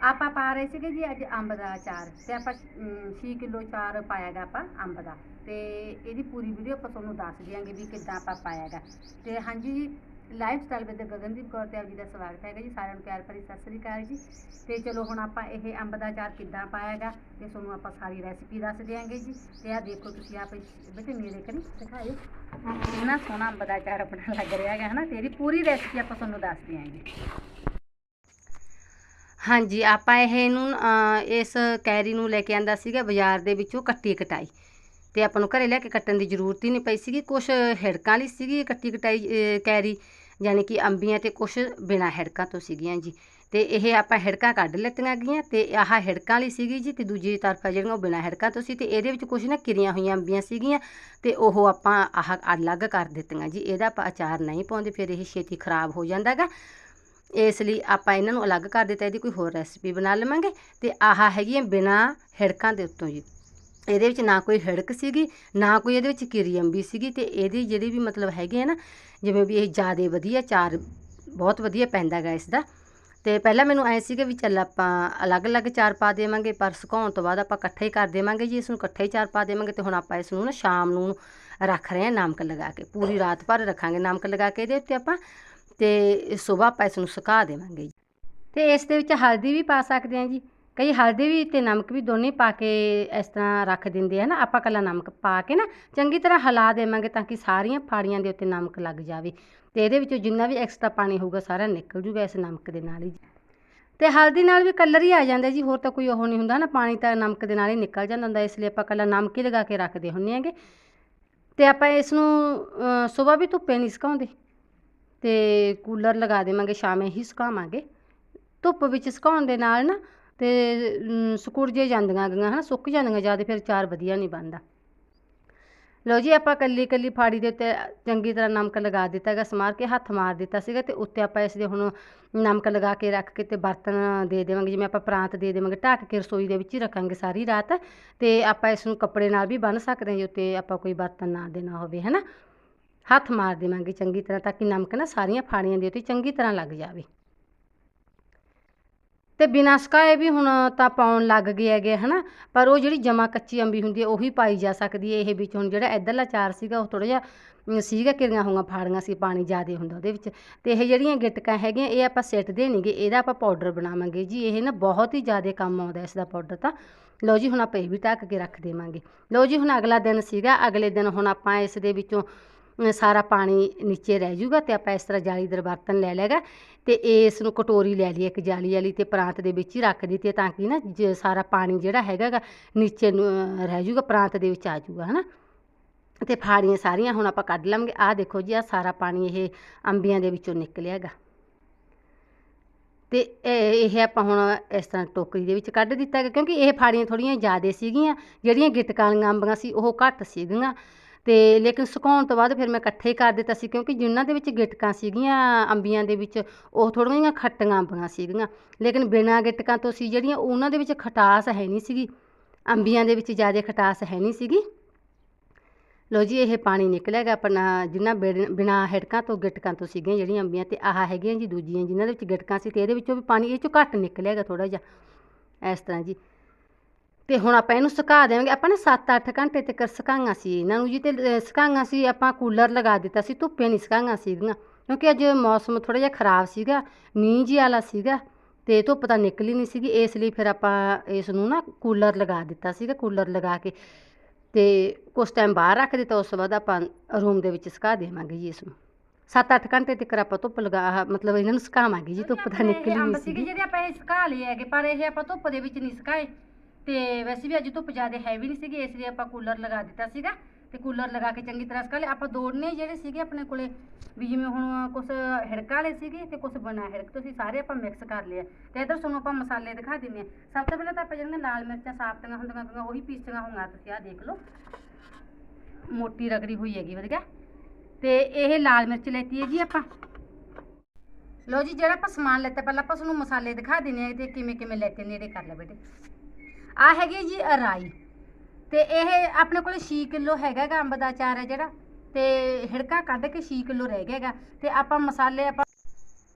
ਆਪਾਂ ਪਾ ਰਹੇ ਸੀਗੇ ਜੀ ਅੱਜ ਅੰਬ ਦਾ ਅਚਾਰ ਤੇ ਆਪਾਂ 6 ਕਿਲੋ ਅਚਾਰ ਪਾਇਆਗਾ ਆਪਾਂ ਅੰਬ ਦਾ। ਤੇ ਇਹਦੀ ਪੂਰੀ ਵੀਡੀਓ ਆਪਾਂ ਤੁਹਾਨੂੰ ਦੱਸ ਦਿਆਂਗੇ ਵੀ ਕਿੱਦਾਂ ਆਪਾਂ ਪਾਇਆਗਾ ਤੇ ਹਾਂਜੀ ਜੀ life style with Gagandeep Kaur ਤੇ ਆਪ ਜੀ ਦਾ ਸਵਾਗਤ ਹੈਗਾ ਜੀ, ਸਾਰਿਆਂ ਨੂੰ ਪਿਆਰ ਭਰੀ ਸਤਿ ਸ੍ਰੀ ਅਕਾਲ ਜੀ। ਤੇ ਚਲੋ ਹੁਣ ਆਪਾਂ ਇਹ ਅੰਬ ਦਾ ਅਚਾਰ ਕਿੱਦਾਂ ਪਾਇਆਗਾ ਤੇ ਤੁਹਾਨੂੰ ਆਪਾਂ ਸਾਰੀ ਰੈਸਿਪੀ ਦੱਸ ਦਿਆਂਗੇ ਜੀ। ਤੇ ਆ ਦੇਖੋ ਤੁਸੀਂ ਆਪ ਬੇਟੇ ਮੇਰੇ ਕਰੀ ਦਿਖਾਇਓ। ਕਿੰਨਾ ਸੋਹਣਾ ਅੰਬ ਦਾ ਅਚਾਰ ਆਪਣਾ ਲੱਗ ਰਿਹਾ ਹੈਗਾ, ਹਨਾ? ਤੇ ਇਹਦੀ ਪੂਰੀ ਰੈਸਿਪੀ ਆਪਾਂ ਤੁਹਾਨੂੰ ਦੱਸ ਦਿਆਂਗੇ। ਹਾਂਜੀ, ਆਪਾਂ ਇਹ ਇਹਨੂੰ ਇਸ ਕੈਰੀ ਨੂੰ ਲੈ ਕੇ ਆਂਦਾ ਸੀਗਾ ਬਾਜ਼ਾਰ ਦੇ ਵਿੱਚੋਂ ਕੱਟੀ ਕਟਾਈ। ਤੇ ਆਪਾਂ ਨੂੰ ਘਰੇ ਲੈ ਕੇ ਕੱਟਣ ਦੀ ਜ਼ਰੂਰਤ ਹੀ ਨਹੀਂ ਪਈ ਸੀਗੀ। ਕੁਛ ਹਿੜਕਾਂ ਲਈ ਸੀਗੀ ਕੱਟੀ ਕਟਾਈ ਕੈਰੀ, ਯਾਨੀ ਕਿ ਅੰਬੀਆਂ ਤੇ ਕੁਛ ਬਿਨਾ ਹਿੜਕਾਂ ਤੋਂ ਸੀਗੀਆਂ ਜੀ। ਤੇ ਇਹ ਆਪਾਂ ਹਿੜਕਾਂ ਕੱਢ ਲੈਤੀਆਂ ਗਈਆਂ ਤੇ ਆਹ ਹਿੜਕਾਂ ਲਈ ਸੀਗੀ ਜੀ ਤੇ ਦੂਜੀ ਤਰਫ ਆ ਜਿਹੜੀਆਂ ਉਹ ਬਿਨਾ ਹਿੜਕਾਂ ਤੋਂ ਸੀ ਤੇ ਇਹਦੇ ਵਿੱਚ ਕੁਛ ਨਾ ਕਿਰੀਆਂ ਹੋਈਆਂ ਅੰਬੀਆਂ ਸੀਗੀਆਂ ਤੇ ਉਹ ਆਪਾਂ ਆਹ ਅਲੱਗ ਕਰ ਦਿੱਤੀਆਂ ਜੀ। ਇਹਦਾ ਆਪਾਂ ਅਚਾਰ ਨਹੀਂ ਪਾਉਂਦੇ, ਫਿਰ ਇਹ ਛੇਤੀ ਖਰਾਬ ਹੋ ਜਾਂਦਾਗਾ। ਇਸ ਲਈ ਆਪਾਂ ਇਹਨਾਂ ਨੂੰ ਅਲੱਗ ਕਰ ਦਿੱਤਾ, ਇਹਦੀ ਕੋਈ ਹੋਰ ਰੈਸਪੀ ਬਣਾ ਲਵਾਂਗੇ। ਤੇ ਆਹ ਹੈਗੀ ਹੈ ਬਿਨਾ ਹਿੜਕਾਂ ਦੇ ਉੱਤੋਂ ਜੀ। ਇਹਦੇ ਵਿੱਚ ਨਾ ਕੋਈ ਹਿੜਕ ਸੀਗੀ, ਨਾ ਕੋਈ ਇਹਦੇ ਵਿੱਚ ਕਿਰੀ ਅੰਬੀ ਸੀਗੀ ਤੇ ਇਹਦੀ ਜਿਹੜੀ ਵੀ ਮਤਲਬ ਹੈਗੇ ਆ ਨਾ, ਜਿਵੇਂ ਵੀ ਇਹ ਜਿਆਦੇ ਵਧੀਆ, ਚਾਰ ਬਹੁਤ ਵਧੀਆ ਪੈਂਦਾ ਗਾ ਇਸ ਦਾ ਤੇ ਪਹਿਲਾਂ ਮੈਨੂੰ ਐ ਸੀਗਾ ਵੀ ਚੱਲ ਆਪਾਂ ਅਲੱਗ-ਅਲੱਗ ਚਾਰ ਪਾ ਦੇਵਾਂਗੇ, ਪਰ ਸੁਕਾਉਣ ਤੋਂ ਬਾਅਦ ਆਪਾਂ ਇਕੱਠੇ ਹੀ ਕਰ ਦੇਵਾਂਗੇ ਜੀ, ਇਸ ਨੂੰ ਇਕੱਠੇ ਹੀ ਚਾਰ ਪਾ ਦੇਵਾਂਗੇ ਤੇ ਹੁਣ ਆਪਾਂ ਇਸ ਨੂੰ ਨਾ ਸ਼ਾਮ ਨੂੰ ਰੱਖ ਰਹੇ ਹਾਂ ਨਮਕ ਲਗਾ ਕੇ। ਪੂਰੀ ਰਾਤ ਭਰ ਰੱਖਾਂਗੇ ਨਮਕ ਲਗਾ ਕੇ ਇਹਦੇ ਉੱਤੇ ਆਪਾਂ ਤੇ ਸਵੇਰ ਆਪਾਂ ਇਸ ਨੂੰ ਸੁਕਾ ਦੇਵਾਂਗੇ ਜੀ। ਤੇ ਇਸ ਦੇ ਵਿੱਚ ਹਲਦੀ ਵੀ ਪਾ ਸਕਦੇ ਹਾਂ ਜੀ। ਕਈ ਹਲਦੀ ਵੀ ਤੇ ਨਮਕ ਵੀ ਦੋਨੇ ਪਾ ਕੇ ਇਸ ਤਰ੍ਹਾਂ ਰੱਖ ਦਿੰਦੇ ਆ ਨਾ, ਆਪਾਂ ਕੱਲਾ ਨਮਕ ਪਾ ਕੇ ਨਾ ਚੰਗੀ ਤਰ੍ਹਾਂ ਹਿਲਾ ਦੇਵਾਂਗੇ ਤਾਂ ਕਿ ਸਾਰੀਆਂ ਫਾੜੀਆਂ ਦੇ ਉੱਤੇ ਨਮਕ ਲੱਗ ਜਾਵੇ। ਤੇ ਇਹਦੇ ਵਿੱਚੋਂ ਜਿੰਨਾ ਵੀ ਐਕਸਟਰਾ ਪਾਣੀ ਹੋਊਗਾ ਸਾਰਾ ਨਿਕਲ ਜੂਗਾ ਇਸ ਨਮਕ ਦੇ ਨਾਲ ਹੀ। ਤੇ ਹਲਦੀ ਨਾਲ ਵੀ ਕਲਰ ਹੀ ਆ ਜਾਂਦਾ ਜੀ, ਹੋਰ ਤਾਂ ਕੋਈ ਉਹ ਨਹੀਂ ਹੁੰਦਾ ਨਾ, ਪਾਣੀ ਤਾਂ ਨਮਕ ਦੇ ਨਾਲ ਹੀ ਨਿਕਲ ਜਾਂਦਾ ਹੁੰਦਾ, ਇਸ ਲਈ ਆਪਾਂ ਕੱਲਾ ਨਮਕ ਹੀ ਲਗਾ ਕੇ ਰੱਖਦੇ ਹੁੰਨੇ ਆਂਗੇ ਤੇ ਆਪਾਂ ਇਸ ਨੂੰ ਸਵੇਰ ਵੀ ਧੁੱਪੇ ਨਹੀਂ ਸੁਕਾਉਂਦੇ। ਤੇ ਕੂਲਰ ਲਗਾ ਦੇਵਾਂਗੇ ਸ਼ਾਮੇ ਹੀ ਸੁਕਾਵਾਂਗੇ। ਧੁੱਪ ਵਿੱਚ ਸੁਕਾਉਣ ਦੇ ਨਾਲ ਨਾ ਤੇ ਅਮ, ਜੇ ਜਾਂਦੀਆਂ ਗੀਆਂ ਹਨਾ ਸੁੱਕ ਜਾਂਦੀਆਂ ਜ਼ਿਆਦਾ ਫਿਰ ਚਾਰ ਵਧੀਆ ਨਹੀਂ ਬਣਦਾ। ਲਓ ਜੀ ਆਪਾਂ ਕੱਲੀ ਕੱਲੀ ਫਾੜੀ ਦੇ ਉੱਤੇ ਚੰਗੀ ਤਰ੍ਹਾਂ ਨਮਕ ਲਗਾ ਦਿੱਤਾ ਹੈਗਾ ਸਮਾਰ ਕੇ ਹੱਥ ਮਾਰ ਦਿੱਤਾ ਸੀਗਾ ਤੇ ਉੱਤੇ ਆਪਾਂ ਇਸ ਦੇ ਹੁਣ ਨਮਕ ਲਗਾ ਕੇ ਰੱਖ ਕੇ ਤੇ ਬਰਤਨ ਦੇ ਦੇਵਾਂਗੇ ਜਿਵੇਂ ਆਪਾਂ ਪ੍ਰਾਂਤ ਦੇ ਦੇਵਾਂਗੇ ਢੱਕ ਕੇ ਰਸੋਈ ਦੇ ਵਿੱਚ ਹੀ ਰੱਖਾਂਗੇ ਸਾਰੀ ਰਾਤ ਤੇ ਆਪਾਂ ਇਸ ਨੂੰ ਕੱਪੜੇ ਨਾਲ ਵੀ ਬੰਨ੍ਹ ਸਕਦੇ ਹਾਂ ਜੇ ਉੱਤੇ ਆਪਾਂ ਕੋਈ ਬਰਤਨ ਨਾ ਦੇਣਾ ਹੋਵੇ ਹਨਾ? ਹੱਥ ਮਾਰ ਦੇਵਾਂਗੇ ਚੰਗੀ ਤਰ੍ਹਾਂ ਤਾਂ ਕਿ ਨਮਕ ਨਾ ਸਾਰੀਆਂ ਫਾੜੀਆਂ ਦੇ ਉੱਤੇ ਚੰਗੀ ਤਰ੍ਹਾਂ ਲੱਗ ਜਾਵੇ। ਤੇ ਬਿਨਾਂ ਸਕਾਏ ਵੀ ਹੁਣ ਤਾਂ ਪਾਉਣ ਲੱਗ ਗਏ ਹੈਗੇ ਹਨਾ, ਪਰ ਉਹ ਜਿਹੜੀ ਜਮਾ ਕੱਚੀ ਅੰਬੀ ਹੁੰਦੀ ਹੈ ਉਹੀ ਪਾਈ ਜਾ ਸਕਦੀ ਹੈ। ਇਹ ਵਿੱਚ ਹੁਣ ਜਿਹੜਾ ਇੱਧਰਲਾ ਚਾਰ ਸੀਗਾ ਉਹ ਥੋੜਾ ਜਿਹਾ ਸੀਗਾ ਕਿਰੀਆਂ ਹੋਈਆਂ ਫਾੜੀਆਂ ਸੀ ਪਾਣੀ ਜ਼ਿਆਦਾ ਹੁੰਦਾ ਉਹਦੇ ਵਿੱਚ। ਤੇ ਇਹ ਜਿਹੜੀਆਂ ਗਿਟਕਾਂ ਹੈਗੀਆਂ ਇਹ ਆਪਾਂ ਸਿੱਟਦੇ ਨਹੀਂਗੇ ਇਹਦਾ ਆਪਾਂ ਪਾਊਡਰ ਬਣਾਵਾਂਗੇ ਜੀ। ਇਹ ਨਾ ਬਹੁਤ ਹੀ ਜ਼ਿਆਦਾ ਕੰਮ ਆਉਂਦਾ ਇਸ ਦਾ ਪਾਊਡਰ ਤਾਂ। ਲਓ ਜੀ ਹੁਣ ਆਪਾਂ ਇਹ ਵੀ ਢੱਕ ਕੇ ਰੱਖ ਦੇਵਾਂਗੇ। ਲਓ ਜੀ ਹੁਣ ਅਗਲਾ ਦਿਨ ਸੀਗਾ, ਅਗਲੇ ਦਿਨ ਹੁਣ ਆਪਾਂ ਇਸ ਦੇ ਵਿੱਚੋਂ ਸਾਰਾ ਪਾਣੀ ਨੀਚੇ ਰਹਿ ਜੂਗਾ ਤੇ ਆਪਾਂ ਇਸ ਤਰ੍ਹਾਂ ਜਾਲੀਦਾਰ ਬਰਤਨ ਲੈ ਲੇਗਾ ਤੇ ਇਸ ਨੂੰ ਕਟੋਰੀ ਲੈ ਲਈ ਇੱਕ ਜਾਲੀ ਵਾਲੀ ਤੇ ਪ੍ਰਾਂਤ ਦੇ ਵਿੱਚ ਹੀ ਰੱਖ ਦਿੱਤੀ ਤਾਂ ਕਿ ਨਾ ਜ- ਸਾਰਾ ਪਾਣੀ ਜਿਹੜਾ ਹੈਗਾ ਗਾ ਨੀਚੇ ਨੂੰ ਰਹਿ ਜੂਗਾ, ਪ੍ਰਾਂਤ ਦੇ ਵਿੱਚ ਆ ਜਾਊਗਾ ਹਨਾ? ਤੇ ਫਾੜੀਆਂ ਸਾਰੀਆਂ ਹੁਣ ਆਪਾਂ ਕੱਢ ਲਵਾਂਗੇ ਆਹ ਦੇਖੋ ਜੀ ਆ ਸਾਰਾ ਪਾਣੀ ਇਹ ਅੰਬੀਆਂ ਦੇ ਵਿੱਚੋਂ ਨਿਕਲਿਆ ਹੈਗਾ ਤੇ ਇਹ ਆਪਾਂ ਹੁਣ ਇਸ ਤਰ੍ਹਾਂ ਟੋਕਰੀ ਦੇ ਵਿੱਚ ਕੱਢ ਦਿੱਤਾ ਹੈਗਾ, ਕਿਉਂਕਿ ਇਹ ਫਾੜੀਆਂ ਥੋੜੀਆਂ ਜ਼ਿਆਦਾ ਸੀਗੀਆਂ, ਜਿਹੜੀਆਂ ਗਿਟਕਾਂ ਵਾਲੀਆਂ ਅੰਬੀਆਂ ਸੀ, ਉਹ ਘੱਟ ਸੀਗੀਆਂ। ਤੇ ਲੇਕਿਨ ਸੁਕਾਉਣ ਤੋਂ ਬਾਅਦ ਫਿਰ ਮੈਂ ਇਕੱਠੇ ਹੀ ਕਰ ਦਿੱਤਾ ਸੀ, ਕਿਉਂਕਿ ਜਿਨ੍ਹਾਂ ਦੇ ਵਿੱਚ ਗਿਟਕਾਂ ਸੀਗੀਆਂ, ਅੰਬੀਆਂ ਦੇ ਵਿੱਚ, ਉਹ ਥੋੜ੍ਹੀਆਂ ਜਿਹੀਆਂ ਖੱਟੀਆਂ ਅੰਬੀਆਂ ਸੀਗੀਆਂ। ਲੇਕਿਨ ਬਿਨਾਂ ਗਿਟਕਾਂ ਤੋਂ ਸੀ ਜਿਹੜੀਆਂ, ਉਹਨਾਂ ਦੇ ਵਿੱਚ ਖਟਾਸ ਹੈ ਨਹੀਂ ਸੀਗੀ। ਅੰਬੀਆਂ ਦੇ ਵਿੱਚ ਜ਼ਿਆਦਾ ਖਟਾਸ ਹੈ ਨਹੀਂ ਸੀਗੀ। ਲੋ ਜੀ, ਇਹ ਪਾਣੀ ਨਿਕਲੇਗਾ ਆਪਣਾ, ਜਿਨ੍ਹਾਂ ਬਿਨ- ਬਿਨਾਂ ਹਿੜਕਾਂ ਤੋਂ, ਗਿਟਕਾਂ ਤੋਂ ਸੀਗੀਆਂ ਜਿਹੜੀਆਂ ਅੰਬੀਆਂ ਤੇ ਆਹ ਹੈਗੀਆਂ ਜੀ ਦੂਜੀਆਂ, ਜਿਨ੍ਹਾਂ ਦੇ ਵਿੱਚ ਗਿਟਕਾਂ ਸੀ ਤੇ ਇਹਦੇ ਵਿੱਚੋਂ ਵੀ ਪਾਣੀ, ਇਹ ਚੋਂ ਘੱਟ ਨਿਕਲੇਗਾ ਥੋੜਾ ਜਿਹਾ। ਇਸ ਤਰ੍ਹਾਂ ਜੀ। ਤੇ ਹੁਣ ਆਪਾਂ ਇਹਨੂੰ ਸੁਕਾ ਦੇਵਾਂਗੇ। ਆਪਾਂ ਨੇ 7-8 ਘੰਟੇ ਤੱਕ ਸੁਕਾਈਆਂ ਸੀ। ਇਹਨਾਂ ਨੂੰ ਜੀ ਤੇ ਸੁਕਾਈਆਂ ਸੀ ਆਪਾਂ ਕੂਲਰ ਲਗਾ ਦਿੱਤਾ ਸੀ ਧੁੱਪੇ ਨਹੀਂ ਸੁਕਾਈਆਂ ਸੀਗੀਆਂ ਕਿਉਂਕਿ ਅੱਜ ਮੌਸਮ ਥੋੜਾ ਜਿਹਾ ਖਰਾਬ ਸੀਗਾ ਮੀਂਹ ਜੀ ਵਾਲਾ ਸੀਗਾ ਤੇ ਧੁੱਪ ਤਾਂ ਨਿਕਲੀ ਨਹੀਂ ਸੀਗੀ। ਇਸ ਲਈ ਫਿਰ ਆਪਾਂ ਇਸ ਨੂੰ ਨਾ ਕੂਲਰ ਲਗਾ ਦਿੱਤਾ ਸੀਗਾ ਕੂਲਰ ਲਗਾ ਕੇ ਤੇ ਕੁਛ ਟਾਈਮ ਬਾਹਰ ਰੱਖ ਦਿੱਤਾ ਉਸ ਤੋਂ ਬਾਅਦ ਆਪਾਂ ਰੂਮ ਦੇ ਵਿੱਚ ਸੁਕਾ ਦੇਵਾਂਗੇ ਜੀ ਇਸ ਨੂੰ 7-8 ਘੰਟੇ ਤੱਕ ਆਪਾਂ ਧੁੱਪ ਲਗਾ ਮਤਲਬ ਇਹਨਾਂ ਨੂੰ ਸੁਕਾਵਾਂਗੇ ਜੀ ਧੁੱਪ ਤਾਂ ਨਿਕਲੀ ਨਹੀਂ ਸੀਗੀ। ਜਿਹੜੇ ਆਪਾਂ ਇਹ ਸੁਕਾ ਲਏ ਹੈਗੇ ਪਰ ਇਹ ਆਪਾਂ ਧੁੱਪ ਦੇ ਵਿੱਚ ਨਹੀਂ ਸੁਕਾਏ। ਤੇ ਵੈਸੇ ਵੀ ਅੱਜ ਧੁੱਪ ਜ਼ਿਆਦਾ ਹੈਵੀ ਨਹੀਂ ਸੀਗੀ, ਇਸ ਲਈ ਆਪਾਂ ਕੂਲਰ ਲਗਾ ਦਿੱਤਾ ਸੀਗਾ ਤੇ ਕੂਲਰ ਲਗਾ ਕੇ ਚੰਗੀ ਤਰ੍ਹਾਂ ਸੁਕਾ ਲਏ ਆਪਾਂ ਦੋਨੇ ਜਿਹੜੇ ਸੀਗੇ ਆਪਣੇ ਕੋਲੇ ਵੀ ਜਿਵੇਂ ਹੁਣ ਕੁਝ ਹਿੜਕਾ ਵਾਲੇ ਸੀਗੇ ਤੇ ਕੁਝ ਬਣਾ ਹਿੜਕ, ਤੁਸੀਂ ਸਾਰੇ ਆਪਾਂ ਮਿਕਸ ਕਰ ਲਿਆ ਤੇ ਇਧਰ ਤੁਹਾਨੂੰ ਆਪਾਂ ਮਸਾਲੇ ਦਿਖਾ ਦਿੰਨੇ ਆ। ਸਭ ਤੋਂ ਪਹਿਲਾਂ ਤਾਂ ਆਪਾਂ ਜਿਹੜੀਆਂ ਲਾਲ ਮਿਰਚਾਂ ਸਾਫਤੀਆਂ ਹੁੰਦੀਆਂ ਗੀਆਂ ਉਹੀ ਪੀਸੀਆਂ ਹੋਈਆਂ ਤੁਸੀਂ ਆਹ ਦੇਖ ਲਓ। ਮੋਟੀ ਰਗੜੀ ਹੋਈ ਹੈਗੀ, ਵਧੀਆ। ਤੇ ਇਹ ਲਾਲ ਮਿਰਚ ਲੈਤੀ ਹੈ ਜੀ ਆਪਾਂ। ਲਓ ਜੀ, ਜਿਹੜਾ ਆਪਾਂ ਸਮਾਨ ਲੈਤਾ, ਪਹਿਲਾਂ ਆਪਾਂ ਤੁਹਾਨੂੰ ਮਸਾਲੇ ਦਿਖਾ ਦਿੰਨੇ ਆ ਤੇ ਕਿਵੇਂ ਕਿਵੇਂ ਲੈਤੇ ਨੇੜੇ ਕਰ ਲੈ ਬੇਟੇ। ਆ ਹੈਗੀ ਜੀ ਅਰਾਈ। ਤੇ ਇਹ ਆਪਣੇ ਕੋਲ 6 ਕਿਲੋ ਹੈਗਾ ਗਾ ਅੰਬ ਦਾ ਚਾਰ ਹੈ ਜਿਹੜਾ। ਤੇ ਹਿੜਕਾ ਕੱਢ ਕੇ 6 ਕਿਲੋ ਰਹਿ ਗਿਆ ਗਾ ਤੇ ਆਪਾਂ ਮਸਾਲੇ ਆਪਾਂ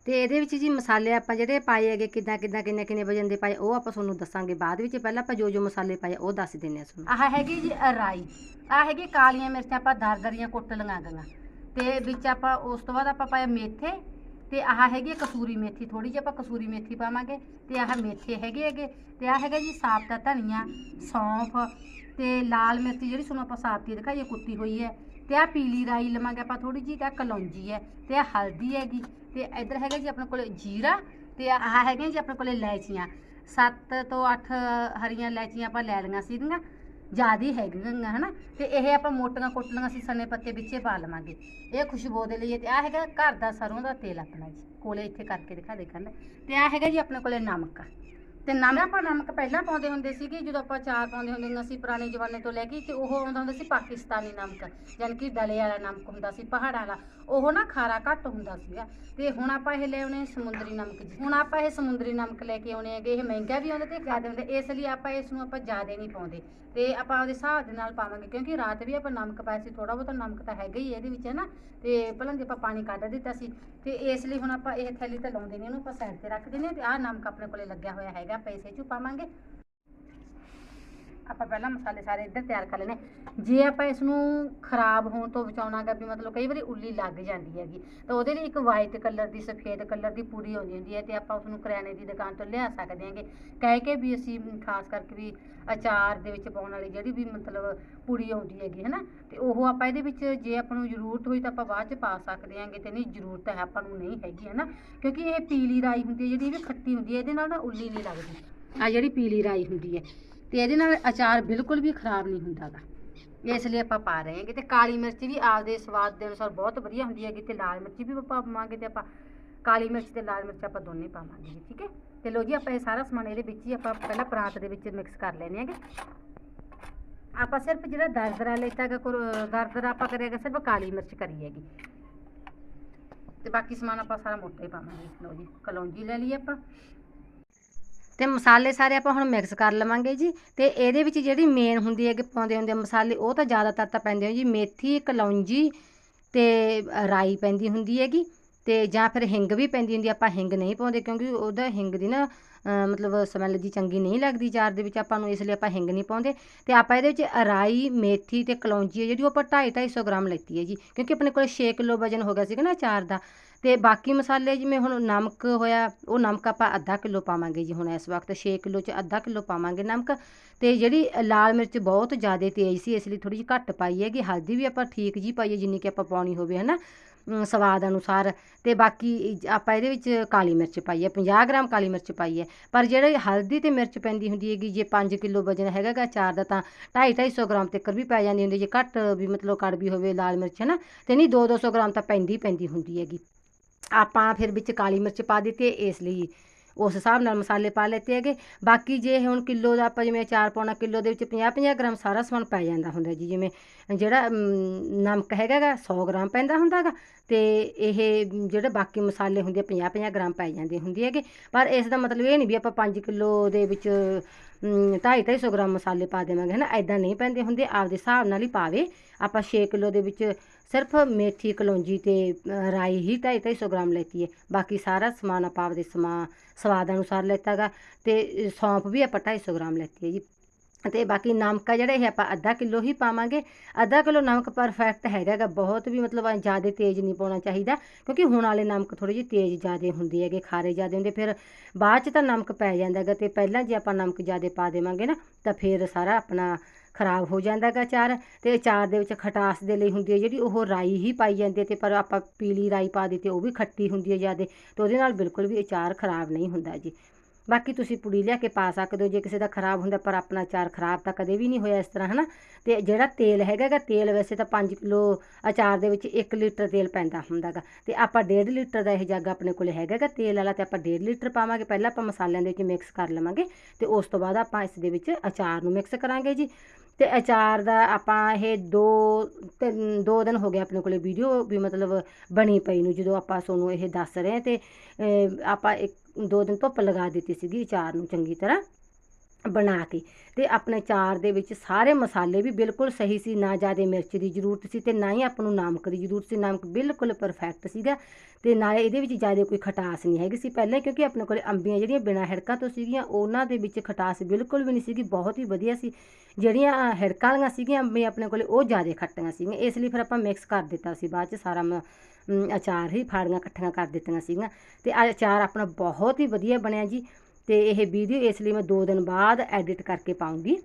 ਤੇ ਇਹਦੇ ਵਿੱਚ ਜੀ ਮਸਾਲੇ ਆਪਾਂ ਜਿਹੜੇ ਪਾਏ ਹੈਗੇ, ਕਿੱਦਾਂ ਕਿੱਦਾਂ, ਕਿੰਨੇ ਕਿੰਨੇ ਵਜਨ ਦੇ ਪਾਏ, ਉਹ ਆਪਾਂ ਤੁਹਾਨੂੰ ਦੱਸਾਂਗੇ ਬਾਅਦ ਵਿੱਚ। ਪਹਿਲਾਂ ਆਪਾਂ ਜੋ ਜੋ ਮਸਾਲੇ ਪਾਏ, ਉਹ ਦੱਸ ਦਿੰਨੇ ਆ ਤੁਹਾਨੂੰ। ਆਹ ਹੈਗੀ ਜੀ ਰਾਈ ਆਹ ਹੈਗੀ ਕਾਲੀਆਂ ਮਿਰਚਾਂ, ਆਪਾਂ ਦਰਦਰੀਆਂ ਕੁੱਟ ਲਗਾ ਗਈਆਂ। ਤੇ ਵਿੱਚ ਆਪਾਂ ਉਸ ਤੋਂ ਬਾਅਦ ਆਪਾਂ ਪਾਇਆ ਮੇਥੇ। ਤੇ ਆਹ ਹੈਗੀ ਹੈ ਕਸੂਰੀ ਮੇਥੀ ਥੋੜੀ ਜਿਹੀ ਆਪਾਂ ਕਸੂਰੀ ਮੇਥੀ ਪਾਵਾਂਗੇ ਤੇ ਆਹ ਮੇਥੇ ਹੈਗੇ ਹੈਗੇ ਤੇ ਆਹ ਹੈਗਾ ਜੀ ਸਾਬਤਾ ਧਨੀਆ, ਸੌਂਫ ਤੇ ਲਾਲ ਮਿਰਚ ਜਿਹੜੀ ਤੁਹਾਨੂੰ ਆਪਾਂ ਸਾਬਤੀ ਦਿਖਾਈ ਹੈ ਕੁੱਟੀ ਹੋਈ ਹੈ। ਤੇ ਆਹ ਪੀਲੀ ਰਾਈ ਲਵਾਂਗੇ ਆਪਾਂ ਥੋੜੀ ਜਿਹੀ, ਤੇ ਆਹ ਕਲੌਂਜੀ ਹੈ ਤੇ ਆਹ ਹਲਦੀ ਹੈਗੀ ਤੇ ਇੱਧਰ ਹੈਗਾ ਜੀ ਆਪਣੇ ਕੋਲੇ ਜੀਰਾ ਤੇ ਆਹ ਹੈਗੇ ਜੀ ਆਪਣੇ ਕੋਲੇ ਇਲਾਇਚੀਆਂ 7 ਤੋਂ 8 ਹਰੀਆਂ ਇਲਾਇਚੀਆਂ ਆਪਾਂ ਲੈ ਲਈਆਂ ਸੀਗੀਆਂ ਜਿਆਦੀ ਹੈਗੀਆਂ ਹਨਾ? ਤੇ ਇਹ ਆਪਾਂ ਮੋਟੀਆਂ ਕੁੱਟਲੀਆਂ ਅਸੀਂ ਸਨੇ ਪੱਤੇ ਵਿੱਚੇ ਪਾ ਲਵਾਂਗੇ। ਇਹ ਖੁਸ਼ਬੂ ਦੇ ਲਈ ਹੈ ਤੇ ਆ ਹੈਗਾ ਘਰ ਦਾ ਸਰੋਂ ਦਾ ਤੇਲ ਆਪਣਾ ਜੀ। ਕੋਲੇ ਇੱਥੇ ਕਰਕੇ ਦਿਖਾ ਦੇ ਕੰਨ। ਤੇ ਆ ਹੈਗਾ ਜੀ ਆਪਣੇ ਕੋਲੇ ਨਮਕ। ਤੇ ਨਮਕ ਆਪਾਂ ਨਮਕ ਪਹਿਲਾਂ ਪਾਉਂਦੇ ਹੁੰਦੇ ਸੀਗੇ, ਜਦੋਂ ਆਪਾਂ ਚਾਰ ਪਾਉਂਦੇ ਹੁੰਦੇ ਸੀ ਪੁਰਾਣੇ ਜ਼ਮਾਨੇ ਤੋਂ ਲੈ ਕੇ ਤੇ ਉਹ ਆਉਂਦਾ ਹੁੰਦਾ ਸੀ ਪਾਕਿਸਤਾਨੀ ਨਮਕ ਯਾਨੀ ਕਿ ਡਲੇ ਵਾਲਾ ਨਮਕ ਹੁੰਦਾ ਸੀ, ਪਹਾੜਾਂ ਵਾਲਾ, ਉਹ ਨਾ ਖਾਰਾ ਘੱਟ ਹੁੰਦਾ ਸੀਗਾ। ਤੇ ਹੁਣ ਆਪਾਂ ਇਹ ਲੈ ਆਉਣੇ ਸਮੁੰਦਰੀ ਨਮਕ ਜੀ। ਹੁਣ ਆਪਾਂ ਇਹ ਸਮੁੰਦਰੀ ਨਮਕ ਲੈ ਕੇ ਆਉਣੇ ਹੈਗੇ, ਇਹ ਮਹਿੰਗਾ ਵੀ ਆਉਂਦਾ ਤੇ ਜ਼ਿਆਦਾ ਹੁੰਦਾ ਇਸ ਲਈ ਆਪਾਂ ਇਸ ਨੂੰ ਆਪਾਂ ਜ਼ਿਆਦਾ ਨਹੀਂ ਪਾਉਂਦੇ। ਤੇ ਆਪਾਂ ਉਹਦੇ ਹਿਸਾਬ ਦੇ ਨਾਲ ਪਾਵਾਂਗੇ, ਕਿਉਂਕਿ ਰਾਤ ਵੀ ਆਪਾਂ ਨਮਕ ਪਾਇਆ ਸੀ ਥੋੜਾ ਬਹੁਤਾ ਨਮਕ ਤਾਂ ਹੈਗਾ ਹੀ ਇਹਦੇ ਵਿੱਚ, ਹੈ ਨਾ? ਤੇ ਪਹਿਲਾਂ ਜੇ ਆਪਾਂ ਪਾਣੀ ਕੱਢ ਦਿੱਤਾ ਸੀ, ਤੇ ਇਸ ਲਈ ਹੁਣ ਆਪਾਂ ਇਹ ਥੈਲੀ ਤੇ ਲਾਉਂਦੇ ਨਹੀਂ, ਉਹਨੂੰ ਆਪਾਂ ਸਾਈਡ ਤੇ ਰੱਖ ਦਿੰਦੇ ਹਾਂ ਤੇ ਆਹ ਨਮਕ ਆਪਣੇ ਕੋਲੇ ਲੱਗਿਆ ਹੋਇਆ ਹੈਗਾ। ਪੈਸੇ ਚ ਪਾਵਾਂਗੇ ਆਪਾਂ ਪਹਿਲਾਂ ਮਸਾਲੇ ਸਾਰੇ ਇੱਧਰ ਤਿਆਰ ਕਰ ਲੈਣੇ ਜੇ ਆਪਾਂ ਇਸ ਨੂੰ ਖਰਾਬ ਹੋਣ ਤੋਂ ਬਚਾਉਣਾਗਾ ਵੀ ਮਤਲਬ ਕਈ ਵਾਰੀ ਉੱਲੀ ਲੱਗ ਜਾਂਦੀ ਹੈਗੀ, ਤਾਂ ਉਹਦੇ ਲਈ ਇੱਕ ਵਾਈਟ ਕਲਰ ਦੀ, ਸਫੇਦ ਕਲਰ ਦੀ ਪੂੜੀ ਆਉਂਦੀ ਹੁੰਦੀ ਹੈ ਤੇ ਆਪਾਂ ਉਸ ਨੂੰ ਕਰਿਆਨੇ ਦੀ ਦੁਕਾਨ ਤੋਂ ਲਿਆ ਸਕਦੇ ਹਾਂਗੇ। ਕਹਿ ਕੇ ਵੀ ਅਸੀਂ ਖਾਸ ਕਰਕੇ ਵੀ ਅਚਾਰ ਦੇ ਵਿੱਚ ਪਾਉਣ ਵਾਲੀ ਜਿਹੜੀ ਵੀ ਮਤਲਬ ਪੂੜੀ ਆਉਂਦੀ ਹੈਗੀ, ਹਨਾ? ਤੇ ਉਹ ਆਪਾਂ ਇਹਦੇ ਵਿੱਚ ਜੇ ਆਪਾਂ ਨੂੰ ਜ਼ਰੂਰਤ ਹੋਈ ਤਾਂ ਆਪਾਂ ਬਾਅਦ ਚ ਪਾ ਸਕਦੇ ਹਾਂਗੇ ਤੇ ਨਹੀਂ, ਜ਼ਰੂਰਤ ਹੈ ਆਪਾਂ ਨੂੰ ਨਹੀਂ ਹੈਗੀ, ਹਨਾ? ਕਿਉਂਕਿ ਇਹ ਪੀਲੀ ਰਾਈ ਹੁੰਦੀ ਹੈ, ਜਿਹੜੀ ਇਹ ਵੀ ਖੱਟੀ ਹੁੰਦੀ ਹੈ, ਇਹਦੇ ਨਾਲ ਨਾ ਉੱਲੀ ਨਹੀਂ ਲੱਗਦੀ। ਆ ਜਿਹੜੀ ਪੀਲੀ ਰਾਈ ਹੁੰਦੀ ਹੈ ਤੇ ਇਹਦੇ ਨਾਲ ਅਚਾਰ ਬਿਲਕੁਲ ਵੀ ਖਰਾਬ ਨਹੀਂ ਹੁੰਦਾਗਾ। ਇਸ ਲਈ ਆਪਾਂ ਪਾ ਰਹੇ ਹਾਂ ਤੇ ਕਾਲੀ ਮਿਰਚ ਵੀ ਆਪਦੇ ਸਵਾਦ ਦੇ ਅਨੁਸਾਰ ਬਹੁਤ ਵਧੀਆ ਹੁੰਦੀ ਹੈਗੀ ਤੇ ਲਾਲ ਮਿਰਚ ਵੀ ਆਪਾਂ ਪਾਵਾਂਗੇ ਤੇ ਆਪਾਂ ਕਾਲੀ ਮਿਰਚ ਤੇ ਲਾਲ ਮਿਰਚ ਆਪਾਂ ਦੋਨੇ ਪਾਵਾਂਗੇ ਜੀ, ਠੀਕ ਹੈ? ਤੇ ਲੋ ਜੀ ਆਪਾਂ ਇਹ ਸਾਰਾ ਸਮਾਨ ਇਹਦੇ ਵਿੱਚ ਹੀ ਆਪਾਂ ਪਹਿਲਾਂ ਪਰਾਤ ਦੇ ਵਿੱਚ ਮਿਕਸ ਕਰ ਲੈਣੇ ਹੈਗੇ। ਆਪਾਂ ਸਿਰਫ ਜਿਹੜਾ ਦਰਦਰਾ ਲੈਤਾ ਹੈਗਾ ਕੁਰ- ਦਰਦਰਾ ਆਪਾਂ ਕਰਿਆਗਾ ਸਿਰਫ ਕਾਲੀ ਮਿਰਚ ਕਰੀ ਹੈਗੀ। ਤੇ ਬਾਕੀ ਸਮਾਨ ਆਪਾਂ ਸਾਰਾ ਮੋਟਾ ਹੀ ਪਾਵਾਂਗੇ ਲੋ ਜੀ ਕਲੌਂਜੀ ਲੈ ਲਈ ਆਪਾਂ। ਤੇ ਮਸਾਲੇ ਸਾਰੇ ਆਪਾਂ ਹੁਣ ਮਿਕਸ ਕਰ ਲਵਾਂਗੇ ਜੀ। ਤੇ ਇਹਦੇ ਵਿੱਚ ਜਿਹੜੀ ਮੇਨ ਹੁੰਦੀ ਹੈ ਕਿ ਪਾਉਂਦੇ ਹੁੰਦੇ ਮਸਾਲੇ, ਉਹ ਤਾਂ ਜ਼ਿਆਦਾਤਰ ਤਾਂ ਪੈਂਦੇ ਹੋ ਜੀ। ਮੇਥੀ ਕਲੌਂਜੀ ਤੇ ਰਾਈ ਪੈਂਦੀ ਹੁੰਦੀ ਹੈਗੀ। ਤੇ ਜਾਂ ਫਿਰ ਹਿੰਗ ਵੀ ਪੈਂਦੀ ਹੁੰਦੀ ਆਪਾਂ ਹਿੰਗ ਨਹੀਂ ਪਾਉਂਦੇ ਕਿਉਂਕਿ ਉਹਦਾ ਹਿੰਗ ਦੀ ਨਾ ਮਤਲਬ ਸਮੈਲ ਜੀ ਚੰਗੀ ਨਹੀਂ ਲੱਗਦੀ ਚਾਰ ਦੇ ਵਿੱਚ। ਆਪਾਂ ਨੂੰ ਇਸ ਲਈ ਆਪਾਂ ਹਿੰਗ ਨਹੀਂ ਪਾਉਂਦੇ। ਤੇ ਆਪਾਂ ਇਹਦੇ ਵਿੱਚ ਰਾਈ, ਮੇਥੀ ਤੇ ਕਲੌਂਜੀ ਹੈ ਜਿਹੜੀ ਉਹ ਆਪਾਂ 2.5 250 ਗ੍ਰਾਮ ਲੈਤੀ ਹੈ ਜੀ। ਕਿਉਂਕਿ ਆਪਣੇ ਕੋਲ 6 ਕਿਲੋ ਵਜਨ ਹੋ ਗਿਆ ਸੀਗਾ ਨਾ ਚਾਰ ਦਾ। ਤੇ ਬਾਕੀ ਮਸਾਲੇ ਜਿਵੇਂ ਹੁਣ ਨਮਕ ਹੋਇਆ, ਉਹ ਨਮਕ ਆਪਾਂ ਅੱਧਾ ਕਿਲੋ ਪਾਵਾਂਗੇ ਜੀ ਹੁਣ ਇਸ ਵਕਤ 6 ਕਿਲੋ ਚ ਅੱਧਾ ਕਿਲੋ ਪਾਵਾਂਗੇ ਨਮਕ। ਤੇ ਜਿਹੜੀ ਲਾਲ ਮਿਰਚ ਬਹੁਤ ਜ਼ਿਆਦਾ ਤੇਜ਼ ਸੀ, ਇਸ ਲਈ ਥੋੜੀ ਜਿਹੀ ਘੱਟ ਪਾਈ ਹੈਗੀ, ਹਲਦੀ ਵੀ ਆਪਾਂ ਠੀਕ ਜੀ ਪਾਈਏ ਜਿੰਨੀ ਕਿ ਆਪਾਂ ਪਾਉਣੀ ਹੋਵੇ, ਹਨਾ, ਅਮ ਸਵਾਦ ਅਨੁਸਾਰ। ਤੇ ਬਾਕੀ ਆਪਾਂ ਇਹਦੇ ਵਿੱਚ ਕਾਲੀ ਮਿਰਚ ਪਾਈ ਹੈ 50 ਗ੍ਰਾਮ ਕਾਲੀ ਮਿਰਚ ਪਾਈ ਹੈ। ਪਰ ਜਿਹੜੇ ਹਲਦੀ ਤੇ ਮਿਰਚ ਪੈਂਦੀ ਹੁੰਦੀ ਹੈਗੀ, ਜੇ 5 ਕਿਲੋ ਵਜਨ ਹੈਗਾ ਗਾ ਚਾਰ ਦਾ, ਤਾਂ 2.5 250 ਗ੍ਰਾਮ ਤੱਕ ਵੀ ਪੈ ਜਾਂਦੀ ਹੁੰਦੀ ਜੇ ਘੱਟ ਵੀ ਮਤਲਬ ਕੜਵੀ ਹੋਵੇ ਲਾਲ ਮਿਰਚ ਹੈ ਨਾ ਤੇ ਨਹੀਂ 2 200 ਗ੍ਰਾਮ ਤਾਂ ਪੈਂਦੀ ਪੈਂਦੀ ਹੁੰਦੀ ਹੈਗੀ। ਆਪਾਂ ਫਿਰ ਵਿੱਚ ਕਾਲੀ ਮਿਰਚ ਪਾ ਦਿੱਤੀ ਹੈ, ਇਸ ਲਈ ਉਸ ਹਿਸਾਬ ਨਾਲ ਮਸਾਲੇ ਪਾ ਲੈਤੇ ਹੈਗੇ। ਬਾਕੀ ਜੇ ਹੁਣ ਕਿਲੋ ਦਾ ਆਪਾਂ ਜਿਵੇਂ ਚਾਰ ਪਾਉਣਾ ਕਿਲੋ ਦੇ ਵਿੱਚ 50 50 ਗ੍ਰਾਮ ਸਾਰਾ ਸਮਾਨ ਪੈ ਜਾਂਦਾ ਹੁੰਦਾ ਜੀ ਜਿਵੇਂ ਜਿਹੜਾ ਨਮਕ ਹੈਗਾ ਗਾ 100 ਗ੍ਰਾਮ ਪੈਂਦਾ ਹੁੰਦਾ ਗਾ ਤੇ ਇਹ ਜਿਹੜੇ ਬਾਕੀ ਮਸਾਲੇ ਹੁੰਦੇ 50 50 ਗ੍ਰਾਮ ਪੈ ਜਾਂਦੇ ਹੁੰਦੇ ਹੈਗੇ। ਪਰ ਇਸ ਦਾ ਮਤਲਬ ਇਹ ਨਹੀਂ ਵੀ ਆਪਾਂ 5 ਕਿਲੋ ਦੇ ਵਿੱਚ ਢਾਈ ਢਾਈ ਸੌ ਗ੍ਰਾਮ ਮਸਾਲੇ ਪਾ ਦੇਵਾਂਗੇ, ਹਨਾ? ਐਦਾਂ ਨਹੀਂ ਪੈਂਦੇ ਹੁੰਦੇ, ਆਪਦੇ ਹਿਸਾਬ ਨਾਲ ਹੀ ਪਾਵੇ। ਆਪਾਂ 6 ਕਿਲੋ ਦੇ ਵਿੱਚ ਸਿਰਫ ਮੇਥੀ, ਕਲੌਂਜੀ ਤੇ ਰਾਈ ਹੀ ਢਾਈ ਢਾਈ ਸੌ ਗ੍ਰਾਮ ਲੈਤੀ ਹੈ ਬਾਕੀ ਸਾਰਾ ਸਮਾਨ ਆਪਾਂ ਆਪਦੇ ਸਮਾ, ਸਵਾਦ ਅਨੁਸਾਰ ਲੈਤਾ ਗਾ ਤੇ ਸੌਂਫ ਵੀ ਆਪਾਂ 250 ਗ੍ਰਾਮ ਲੈਤੀ ਹੈ ਜੀ। ਤੇ ਬਾਕੀ ਨਮਕ ਆ ਜਿਹੜਾ ਇਹ ਆਪਾਂ ਅੱਧਾ ਕਿਲੋ ਹੀ ਪਾਵਾਂਗੇ। ਅੱਧਾ ਕਿਲੋ ਨਮਕ ਪਰਫੈਕਟ ਹੈਗਾ ਗਾ ਬਹੁਤ ਵੀ ਮਤਲਬ ਜ਼ਿਆਦਾ ਤੇਜ਼ ਨਹੀਂ ਪਾਉਣਾ ਚਾਹੀਦਾ, ਕਿਉਂਕਿ ਹੁਣ ਵਾਲੇ ਨਮਕ ਥੋੜੇ ਜਿਹੇ ਤੇਜ਼ ਜ਼ਿਆਦਾ ਹੁੰਦੇ ਹੈਗੇ, ਖਾਰੇ ਜ਼ਿਆਦਾ ਹੁੰਦੇ, ਫਿਰ ਬਾਅਦ ਚ ਤਾਂ ਨਮਕ ਪੈ ਜਾਂਦਾ ਹੈਗਾ ਤੇ ਪਹਿਲਾਂ ਜੇ ਆਪਾਂ ਨਮਕ ਜ਼ਿਆਦਾ ਪਾ ਦੇਵਾਂਗੇ ਨਾ, ਤਾਂ ਫਿਰ ਸਾਰਾ ਆਪਣਾ ਖਰਾਬ ਹੋ ਜਾਂਦਾ ਹੈਗਾ ਅਚਾਰ। ਤੇ ਅਚਾਰ ਦੇ ਵਿੱਚ ਖਟਾਸ ਦੇ ਲਈ ਹੁੰਦੀ ਹੈ ਜਿਹੜੀ ਉਹ ਰਾਈ ਹੀ ਪਾਈ ਜਾਂਦੀ ਹੈ ਤੇ ਪਰ ਆਪਾਂ ਪੀਲੀ ਰਾਈ ਪਾ ਦਿੱਤੀ, ਉਹ ਵੀ ਖੱਟੀ ਹੁੰਦੀ ਹੈ ਜ਼ਿਆਦਾ, ਤੇ ਉਹਦੇ ਨਾਲ ਬਿਲਕੁਲ ਵੀ ਅਚਾਰ ਖਰਾਬ ਨਹੀਂ ਹੁੰਦਾ ਜੀ। ਬਾਕੀ ਤੁਸੀਂ ਪੁੜੀ ਲਿਆ ਕੇ ਪਾ ਸਕਦੇ ਹੋ, ਜੇ ਕਿਸੇ ਦਾ ਖਰਾਬ ਹੁੰਦਾ ਪਰ ਆਪਣਾ ਅਚਾਰ ਖਰਾਬ ਤਾਂ ਕਦੇ ਵੀ ਨਹੀਂ ਹੋਇਆ ਇਸ ਤਰ੍ਹਾਂ, ਹਨਾ? ਤੇ ਜਿਹੜਾ ਤੇਲ ਹੈਗਾ ਤੇਲ ਵੈਸੇ ਤਾਂ 5 ਕਿਲੋ ਅਚਾਰ ਦੇ ਵਿੱਚ 1 ਲੀਟਰ ਤੇਲ ਪੈਂਦਾ ਹੁੰਦਾ ਗਾ। ਤੇ ਆਪਾਂ 1.5 ਲੀਟਰ ਦਾ ਇਹ ਜੱਗ ਆਪਣੇ ਕੋਲ ਹੈਗਾ ਤੇਲ ਵਾਲਾ ਤੇ ਆਪਾਂ 1.5 ਲੀਟਰ ਪਾਵਾਂਗੇ। ਪਹਿਲਾਂ ਆਪਾਂ ਮਸਾਲਿਆਂ ਦੇ ਵਿੱਚ ਮਿਕਸ ਕਰ ਲਵਾਂਗੇ ਤੇ ਉਸ ਤੋਂ ਬਾਅਦ ਆਪਾਂ ਇਸ ਦੇ ਵਿੱਚ ਅਚਾਰ ਨੂੰ ਮਿਕਸ ਕਰਾਂਗੇ ਜੀ। ਅਤੇ ਅਚਾਰ ਦਾ ਆਪਾਂ ਇਹ ਦੋ ਤਿੰਨ ਦੋ ਦਿਨ ਹੋ ਗਏ ਆਪਣੇ ਕੋਲੇ ਵੀਡੀਓ ਵੀ ਮਤਲਬ ਬਣੀ ਪਈ ਨੂੰ, ਜਦੋਂ ਆਪਾਂ ਤੁਹਾਨੂੰ ਇਹ ਦੱਸ ਰਹੇ ਹਾਂ ਤੇ ਆਪਾਂ ਇੱਕ ਦੋ ਦਿਨ ਧੁੱਪ ਲਗਾ ਦਿੱਤੀ ਸੀਗੀ ਅਚਾਰ ਨੂੰ ਚੰਗੀ ਤਰ੍ਹਾਂ। ਬਣਾ ਕੇ ਤੇ ਆਪਣੇ ਚਾਰ ਦੇ ਵਿੱਚ ਸਾਰੇ ਮਸਾਲੇ ਵੀ ਬਿਲਕੁਲ ਸਹੀ ਸੀ ਨਾ ਜ਼ਿਆਦਾ ਮਿਰਚ ਦੀ ਜ਼ਰੂਰਤ ਸੀ ਤੇ ਨਾ ਹੀ ਆਪਾਂ ਨੂੰ ਨਮਕ ਦੀ ਜ਼ਰੂਰਤ ਸੀ ਨਮਕ ਬਿਲਕੁਲ ਪਰਫੈਕਟ ਸੀਗਾ ਤੇ ਨਾਲੇ ਇਹਦੇ ਵਿੱਚ ਜ਼ਿਆਦਾ ਕੋਈ ਖਟਾਸ ਨਹੀਂ ਹੈਗੀ ਸੀ ਪਹਿਲੇ ਕਿਉਂਕਿ ਆਪਣੇ ਕੋਲੇ ਅੰਬੀਆਂ ਜਿਹੜੀਆਂ ਬਿਨਾਂ ਹਿੜਕਾਂ ਤੋਂ ਸੀਗੀਆਂ ਉਹਨਾਂ ਦੇ ਵਿੱਚ ਖਟਾਸ ਬਿਲਕੁਲ ਵੀ ਨਹੀਂ ਸੀਗੀ ਬਹੁਤ ਹੀ ਵਧੀਆ ਸੀ। ਜਿਹੜੀਆਂ ਅ, ਹਿੜਕਾਂ ਵਾਲੀਆਂ ਸੀਗੀਆਂ ਅੰਬੀਆਂ ਆਪਣੇ ਕੋਲੇ ਉਹ ਜ਼ਿਆਦਾ ਖੱਟੀਆਂ ਸੀਗੀਆਂ ਇਸ ਲਈ ਫਿਰ ਆਪਾਂ ਮਿਕਸ ਕਰ ਦਿੱਤਾ ਸੀ ਬਾਅਦ ਚ ਸਾਰਾ ਮ- ਅਚਾਰ ਹੀ ਫਾੜੀਆਂ ਇਕੱਠੀਆਂ ਕਰ ਦਿੱਤੀਆਂ ਸੀਗੀਆਂ ਤੇ ਅਚਾਰ ਆਪਣਾ ਬਹੁਤ ਹੀ ਵਧੀਆ ਬਣਿਆ ਜੀ। ਤੇ ਇਹ ਵੀਡੀਓ ਇਸ ਲਈ ਮੈਂ 2 ਦਿਨ ਬਾਅਦ ਐਡਿਟ ਕਰਕੇ ਪਾਉਂਗੀ।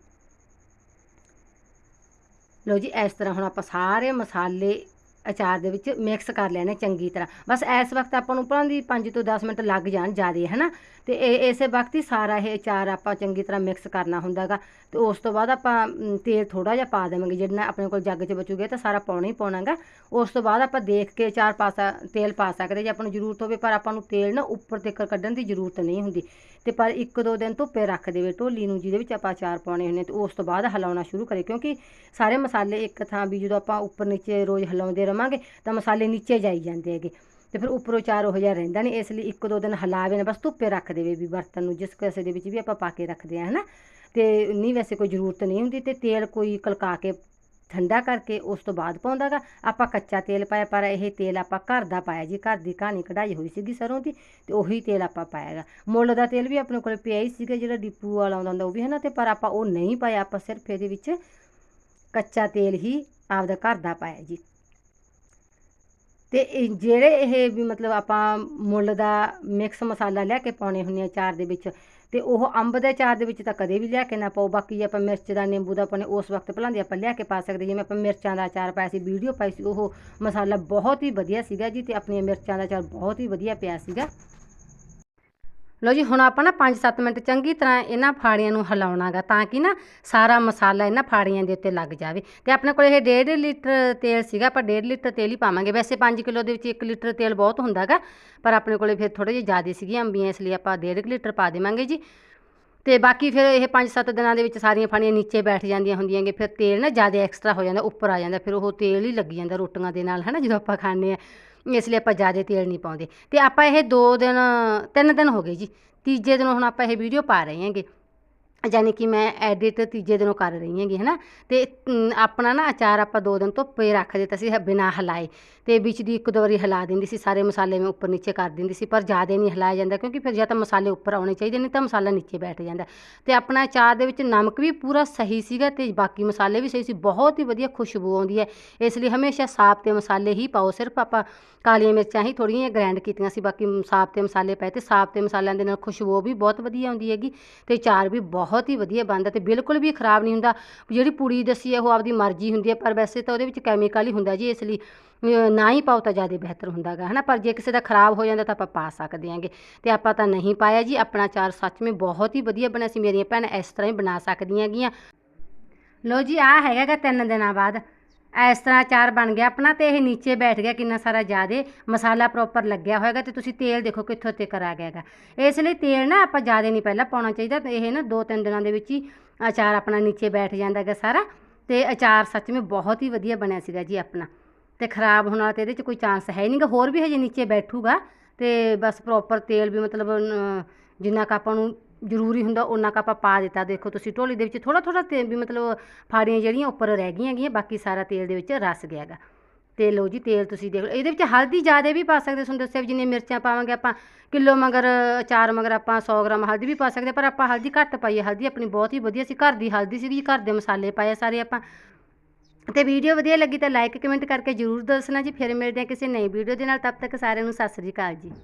ਲਓ ਜੀ, ਇਸ ਤਰ੍ਹਾਂ ਹੁਣ ਆਪਾਂ ਸਾਰੇ ਮਸਾਲੇ ਅਚਾਰ ਦੇ ਵਿੱਚ ਮਿਕਸ ਕਰ ਲੈਣੇ ਚੰਗੀ ਤਰ੍ਹਾਂ। ਬਸ ਇਸ ਵਕਤ ਆਪਾਂ ਨੂੰ ਉਪਰਾਂ ਦੀ 5 ਤੋਂ 10 ਮਿੰਟ ਲੱਗ ਜਾਣ ਜ਼ਿਆਦੇ, ਹਨਾ? ਤੇ ਇਹ ਇਸੇ ਵਕਤ ਹੀ ਸਾਰਾ ਇਹ ਅਚਾਰ ਆਪਾਂ ਚੰਗੀ ਤਰ੍ਹਾਂ ਮਿਕਸ ਕਰਨਾ ਹੁੰਦਾਗਾ। ਤੇ ਉਸ ਤੋਂ ਬਾਅਦ ਆਪਾਂ ਤੇਲ ਥੋੜਾ ਜਿਹਾ ਪਾ ਦੇਵਾਂਗੇ। ਜਿਹੜਾ ਆਪਣੇ ਕੋਲ ਜੱਗ 'ਚ ਬਚੂਗਾ ਤਾਂ ਸਾਰਾ ਪਾਉਣਾ ਹੀ ਪਾਉਣਾਗਾ। ਉਸ ਤੋਂ ਬਾਅਦ ਆਪਾਂ ਦੇਖ ਕੇ ਅਚਾਰ ਪਾ ਸਕ, ਤੇਲ ਪਾ ਸਕਦੇ। ਜੇ ਆਪਾਂ ਨੂੰ ਜ਼ਰੂਰਤ ਹੋਵੇ ਪਰ ਆਪਾਂ ਨੂੰ ਤੇਲ ਨਾ ਉੱਪਰ ਤੱਕ ਕੱਢਣ ਦੀ ਜ਼ਰੂਰਤ ਨਹੀਂ ਹੁੰਦੀ। ਤੇ ਪਰ ਇੱਕ ਦੋ ਦਿਨ ਧੁੱਪੇ ਰੱਖ ਦੇਵੇ ਢੋਲੀ ਨੂੰ, ਜਿਹਦੇ ਵਿੱਚ ਆਪਾਂ ਅਚਾਰ ਪਾਉਣੇ ਹੁੰਦੇ ਤੇ ਉਸ ਤੋਂ ਬਾਅਦ ਹਿਲਾਉਣਾ ਸ਼ੁਰੂ ਕਰੇ। ਕਿਉਂਕਿ ਸਾਰੇ ਮਸਾਲੇ ਇੱਕ ਥਾਂ ਵੀ ਜਦੋਂ ਆਪਾਂ ਉੱਪਰ ਨੀਚੇ ਰੋਜ਼ ਹਿਲਾਉਂਦੇ ਰਵਾਂਗੇ ਤਾਂ ਮਸਾਲੇ ਨੀਚੇ ਜਾਈ ਜਾਂਦੇ ਹੈਗੇ। ਤੇ ਫਿਰ ਉੱਪਰੋਂ ਚਾਰ ਉਹ ਜਿਹਾ ਰਹਿੰਦਾ ਨਹੀਂ, ਇਸ ਲਈ ਇੱਕ ਦੋ ਦਿਨ ਹਿਲਾਵੇ ਨਾ ਬਸ ਧੁੱਪੇ ਰੱਖ ਦੇਵੇ ਵੀ ਬਰਤਨ ਨੂੰ, ਜਿਸ ਕਿਸੇ ਦੇ ਵਿੱਚ ਵੀ ਆਪਾਂ ਪਾ ਕੇ ਰੱਖਦੇ ਆ, ਹਨਾ। ਤੇ ਨਹੀਂ ਵੈਸੇ ਕੋਈ ਜ਼ਰੂਰਤ ਨਹੀਂ ਹੁੰਦੀ ਤੇ ਤੇਲ ਕੋਈ ਕਲਕਾ ਕੇ ਠੰਡਾ ਕਰਕੇ ਉਸ ਤੋਂ ਬਾਅਦ ਪਾਉਂਦਾਗਾ। ਆਪਾਂ ਕੱਚਾ ਤੇਲ ਪਾਇਆ, ਪਰ ਇਹ ਤੇਲ ਆਪਾਂ ਘਰ ਦਾ ਪਾਇਆ ਜੀ। ਘਰ ਦੀ ਕਹਾਣੀ ਕਢਾਈ ਹੋਈ ਸੀਗੀ ਸਰੋਂ ਦੀ, ਤੇ ਉਹੀ ਤੇਲ ਆਪਾਂ ਪਾਇਆਗਾ। ਮੁੱਲ ਦਾ ਤੇਲ ਵੀ ਆਪਣੇ ਕੋਲ ਪਿਆ ਹੀ ਸੀਗਾ, ਜਿਹੜਾ ਡਿਪੂ ਵਾਲਾ ਆਉਂਦਾ ਹੁੰਦਾ, ਉਹ ਵੀ ਹੈ ਨਾ ਤੇ, ਪਰ ਆਪਾਂ ਉਹ ਨਹੀਂ ਪਾਇਆ। ਆਪਾਂ ਸਿਰਫ ਇਹਦੇ ਵਿੱਚ ਕੱਚਾ ਤੇਲ ਹੀ ਆਪਦਾ ਘਰ ਦਾ ਪਾਇਆ ਜੀ। ਤੇ ਇਹ ਜਿਹੜੇ ਇਹ ਵੀ ਮਤਲਬ ਆਪਾਂ ਮੁੱਲ ਦਾ ਮਿਕਸ ਮਸਾਲਾ ਲੈ ਕੇ ਪਾਉਣੇ ਹੁੰਦੇ ਆ ਚਾਰ ਦੇ ਵਿੱਚ ਤੇ ਉਹ ਅੰਬ ਦੇ ਚਾਰ ਦੇ ਵਿੱਚ ਤਾਂ ਕਦੇ ਵੀ ਲਿਆ ਕੇ ਨਾ ਪਾਓ। ਬਾਕੀ ਜੇ ਆਪਾਂ ਮਿਰਚ ਦਾ ਨਿੰਬੂ ਦਾ ਆਪਣੇ ਉਸ ਵਕਤ ਭਲਾਂ ਦੀ ਆਪਾਂ ਲਿਆ ਕੇ ਪਾ ਸਕਦੇ। ਜਿਵੇਂ ਆਪਾਂ ਮਿਰਚਾਂ ਦਾ ਅਚਾਰ ਪਾਇਆ ਸੀ, ਵੀਡੀਓ ਪਾਈ ਸੀ, ਉਹ ਮਸਾਲਾ ਬਹੁਤ ਹੀ ਵਧੀਆ ਸੀਗਾ ਜੀ ਤੇ ਆਪਣੀਆਂ ਮਿਰਚਾਂ ਦਾ ਅਚਾਰ ਬਹੁਤ ਹੀ ਵਧੀਆ ਪਿਆ ਸੀਗਾ। ਲਓ ਜੀ, ਹੁਣ ਆਪਾਂ ਨਾ 5-7 ਮਿੰਟ ਚੰਗੀ ਤਰ੍ਹਾਂ ਇਹਨਾਂ ਫਾੜੀਆਂ ਨੂੰ ਹਿਲਾਉਣਾਗਾ ਤਾਂ ਕਿ ਨਾ ਸਾਰਾ ਮਸਾਲਾ ਇਹਨਾਂ ਫਾੜੀਆਂ ਦੇ ਉੱਤੇ ਲੱਗ ਜਾਵੇ। ਤੇ ਆਪਣੇ ਕੋਲ ਇਹ 1.5 ਲੀਟਰ ਤੇਲ ਸੀਗਾ, ਆਪਾਂ 1.5 ਲੀਟਰ ਤੇਲ ਹੀ ਪਾਵਾਂਗੇ। ਵੈਸੇ 5 ਕਿਲੋ ਦੇ ਵਿੱਚ 1 ਲੀਟਰ ਤੇਲ ਬਹੁਤ ਹੁੰਦਾਗਾ, ਪਰ ਆਪਣੇ ਕੋਲੇ ਫਿਰ ਥੋੜੇ ਜਿਹੇ ਜ਼ਿਆਦਾ ਸੀਗੀਆਂ ਅੰਬੀਆਂ, ਇਸ ਲਈ ਆਪਾਂ 1.5 ਲੀਟਰ ਪਾ ਦੇਵਾਂਗੇ ਜੀ। ਤੇ ਬਾਕੀ ਫਿਰ ਇਹ 5-7 ਦਿਨਾਂ ਦੇ ਵਿੱਚ ਸਾਰੀਆਂ ਫਾੜੀਆਂ ਨੀਚੇ ਬੈਠ ਜਾਂਦੀਆਂ ਹੁੰਦੀਆਂ ਗੇ ਫਿਰ ਤੇਲ ਨਾ ਜ਼ਿਆਦਾ ਐਕਸਟਰਾ ਹੋ ਜਾਂਦਾ, ਉੱਪਰ ਆ ਜਾਂਦਾ, ਫਿਰ ਉਹ ਤੇਲ ਹੀ ਲੱਗੀ ਜਾਂਦਾ ਰੋਟੀਆਂ ਦੇ ਨਾਲ, ਹਨਾ, ਜਦੋਂ ਆਪਾਂ ਖਾਂਦੇ ਆ ਇਸ ਲਈ ਆਪਾਂ ਜ਼ਿਆਦਾ ਤੇਲ ਨਹੀਂ ਪਾਉਂਦੇ। ਤੇ ਆਪਾਂ ਇਹ 2 ਦਿਨ 3 ਦਿਨ ਹੋ ਗਏ ਜੀ। ਤੀਜੇ ਦਿਨ ਹੁਣ ਆਪਾਂ ਇਹ ਵੀਡੀਓ ਪਾ ਰਹੇ ਹਾਂਗੇ। ਯਾਨੀ ਕਿ ਮੈਂ ਐਡਿਟ ਤੀਜੇ ਦਿਨੋਂ ਕਰ ਰਹੀ ਹੈਗੀ ਹੈ ਨਾ ਅਤੇ ਆਪਣਾ ਨਾ ਅਚਾਰ ਆਪਾਂ ਦੋ ਦਿਨ ਧੁੱਪੇ ਰੱਖ ਦਿੱਤਾ ਸੀ ਬਿਨਾਂ ਹਿਲਾਏ। ਅਤੇ ਵਿੱਚ ਦੀ ਇੱਕ ਦੋ ਵਾਰੀ ਹਿਲਾ ਦਿੰਦੀ ਸੀ, ਸਾਰੇ ਮਸਾਲੇ ਮੈਂ ਉੱਪਰ ਨੀਚੇ ਕਰ ਦਿੰਦੀ ਸੀ, ਪਰ ਜ਼ਿਆਦਾ ਨਹੀਂ ਹਿਲਾਇਆ ਜਾਂਦਾ, ਕਿਉਂਕਿ ਫਿਰ ਜਾਂ ਤਾਂ ਮਸਾਲੇ ਉੱਪਰ ਆਉਣੇ ਚਾਹੀਦੇ, ਨਹੀਂ ਤਾਂ ਮਸਾਲਾ ਨੀਚੇ ਬੈਠ ਜਾਂਦਾ। ਅਤੇ ਆਪਣਾ ਅਚਾਰ ਦੇ ਵਿੱਚ ਨਮਕ ਵੀ ਪੂਰਾ ਸਹੀ ਸੀਗਾ ਅਤੇ ਬਾਕੀ ਮਸਾਲੇ ਵੀ ਸਹੀ ਸੀ, ਬਹੁਤ ਹੀ ਵਧੀਆ ਖੁਸ਼ਬੂ ਆਉਂਦੀ ਹੈ। ਇਸ ਲਈ ਹਮੇਸ਼ਾ ਸਾਫ਼ ਤੇ ਮਸਾਲੇ ਹੀ ਪਾਓ, ਸਿਰਫ ਆਪਾਂ ਕਾਲੀਆਂ ਮਿਰਚਾਂ ਹੀ ਥੋੜ੍ਹੀਆਂ ਜਿਹੀਆਂ ਗ੍ਰਾਈਂਡ ਕੀਤੀਆਂ ਸੀ, ਬਾਕੀ ਸਾਫ਼ ਤੇ ਮਸਾਲੇ ਪਏ ਤੇ ਸਾਫ਼ ਤੇ ਮਸਾਲਿਆਂ ਦੇ ਨਾਲ ਖੁਸ਼ਬੂ ਵੀ ਬਹੁਤ ਵਧੀਆ ਆਉਂਦੀ ਹੈਗੀ ਅਤੇ ਅਚਾਰ ਵੀ ਬਹੁਤ ਬਹੁਤ ਹੀ ਵਧੀਆ ਬਣਦਾ ਤੇ ਬਿਲਕੁਲ ਵੀ ਖਰਾਬ ਨਹੀਂ ਹੁੰਦਾ। ਜਿਹੜੀ ਪੁੜੀ ਦੱਸੀ ਹੈ ਉਹ ਆਪਦੀ ਮਰਜ਼ੀ ਹੁੰਦੀ ਹੈ ਪਰ ਵੈਸੇ ਤਾਂ ਉਹਦੇ ਵਿੱਚ ਕੈਮੀਕਲ ਹੀ ਹੁੰਦਾ ਜੀ, ਇਸ ਲਈ ਨਾ ਹੀ ਪਾਓ ਤਾਂ ਜ਼ਿਆਦਾ ਬਿਹਤਰ ਹੁੰਦਾਗਾ, ਹਨਾ? ਪਰ ਜੇ ਕਿਸੇ ਦਾ ਖਰਾਬ ਹੋ ਜਾਂਦਾ ਤਾਂ ਆਪਾਂ ਪਾ ਸਕਦੇ ਹਾਂਗੇ ਤੇ ਆਪਾਂ ਤਾਂ ਨਹੀਂ ਪਾਇਆ ਜੀ, ਆਪਣਾ ਚਾਰ ਸੱਚ ਵਿੱਚ ਬਹੁਤ ਹੀ ਵਧੀਆ ਬਣਿਆ ਸੀ, ਮੇਰੀਆਂ ਭੈਣਾਂ ਇਸ ਤਰ੍ਹਾਂ ਹੀ ਬਣਾ ਸਕਦੀਆਂ ਗੀਆਂ। ਲੋ ਜੀ ਆ ਹੈਗਾਗਾ ਤਿੰਨ ਦਿਨਾਂ ਬਾਅਦ। ਇਸ ਤਰ੍ਹਾਂ ਅਚਾਰ ਬਣ ਗਿਆ ਆਪਣਾ ਤੇ ਇਹ ਨੀਚੇ ਬੈਠ ਗਿਆ ਕਿੰਨਾ ਸਾਰਾ ਜ਼ਿਆਦੇ, ਮਸਾਲਾ ਪ੍ਰੋਪਰ ਲੱਗਿਆ ਹੋਏਗਾ ਤੇ ਤੁਸੀਂ ਤੇਲ ਦੇਖੋ ਕਿੱਥੋਂ ਤੱਕ ਆ ਗਿਆ ਹੈਗਾ। ਇਸ ਲਈ ਤੇਲ ਨਾ ਆਪਾਂ ਜ਼ਿਆਦਾ ਨਹੀਂ ਪਹਿਲਾਂ ਪਾਉਣਾ ਚਾਹੀਦਾ ਤੇ ਇਹ ਨਾ ਦੋ ਤਿੰਨ ਦਿਨਾਂ ਦੇ ਵਿੱਚ ਹੀ ਅਚਾਰ ਆਪਣਾ ਨੀਚੇ ਬੈਠ ਜਾਂਦਾ ਹੈਗਾ ਸਾਰਾ ਤੇ ਅਚਾਰ ਸੱਚ ਵਿੱਚ ਬਹੁਤ ਹੀ ਵਧੀਆ ਬਣਿਆ ਸੀਗਾ ਜੀ ਆਪਣਾ। ਤੇ ਖਰਾਬ ਹੋਣ ਵਾਲਾ ਤੇ ਇਹਦੇ 'ਚ ਕੋਈ ਚਾਂਸ ਹੈ ਨਹੀਂਗਾ ਹੋਰ ਵੀ ਹਜੇ ਨੀਚੇ ਬੈਠੂਗਾ ਤੇ ਬਸ ਪ੍ਰੋਪਰ ਤੇਲ ਵੀ ਮਤਲਬ ਜਿੰਨਾ ਕੁ ਆਪਾਂ ਨੂੰ ਜ਼ਰੂਰੀ ਹੁੰਦਾ ਉਹਨਾਂ ਕੁ ਆਪਾਂ ਪਾ ਦਿੱਤਾ। ਦੇਖੋ ਤੁਸੀਂ ਢੋਲੀ ਦੇ ਵਿੱਚ ਥੋੜਾ ਥੋੜਾ ਤੇ ਵੀ ਮਤਲਬ ਫਾੜੀਆਂ ਜਿਹੜੀਆਂ ਉੱਪਰ ਰਹਿ ਗਈਆਂ ਗਈਆਂ ਬਾਕੀ ਸਾਰਾ ਤੇਲ ਦੇ ਵਿੱਚ ਰਸ ਗਿਆ ਹੈਗਾ। ਤੇ ਲਓ ਜੀ, ਤੇਲ ਤੁਸੀਂ ਦੇਖ ਲਓ। ਇਹਦੇ ਵਿੱਚ ਹਲਦੀ ਜ਼ਿਆਦਾ ਵੀ ਪਾ ਸਕਦੇ, ਤੁਹਾਨੂੰ ਦੱਸਿਆ ਵੀ ਜਿੰਨੀਆਂ ਮਿਰਚਾਂ ਪਾਵਾਂਗੇ ਆਪਾਂ, ਕਿਲੋ ਮਗਰ ਚਾਰ ਮਗਰ ਆਪਾਂ 100 ਗ੍ਰਾਮ ਹਲਦੀ ਵੀ ਪਾ ਸਕਦੇ ਪਰ ਆਪਾਂ ਹਲਦੀ ਘੱਟ ਪਾਈਏ ਹਲਦੀ ਆਪਣੀ ਬਹੁਤ ਹੀ ਵਧੀਆ ਸੀ, ਘਰ ਦੀ ਹਲਦੀ ਸੀਗੀ, ਘਰ ਦੇ ਮਸਾਲੇ ਪਾਏ ਸਾਰੇ ਆਪਾਂ। ਤੇ ਵੀਡੀਓ ਵਧੀਆ ਲੱਗੀ ਤਾਂ ਲਾਈਕ, ਕਮੈਂਟ ਕਰਕੇ ਜਰੂਰ ਦੱਸਣਾ ਜੀ। ਫਿਰ ਮਿਲਦੇ ਹਾਂ ਕਿਸੇ ਨਈ ਵੀਡੀਓ ਦੇ ਨਾਲ। ਤਦ ਤੱਕ ਸਾਰਿਆਂ ਨੂੰ ਸਤਿ ਸ੍ਰੀ ਅਕਾਲ ਜੀ।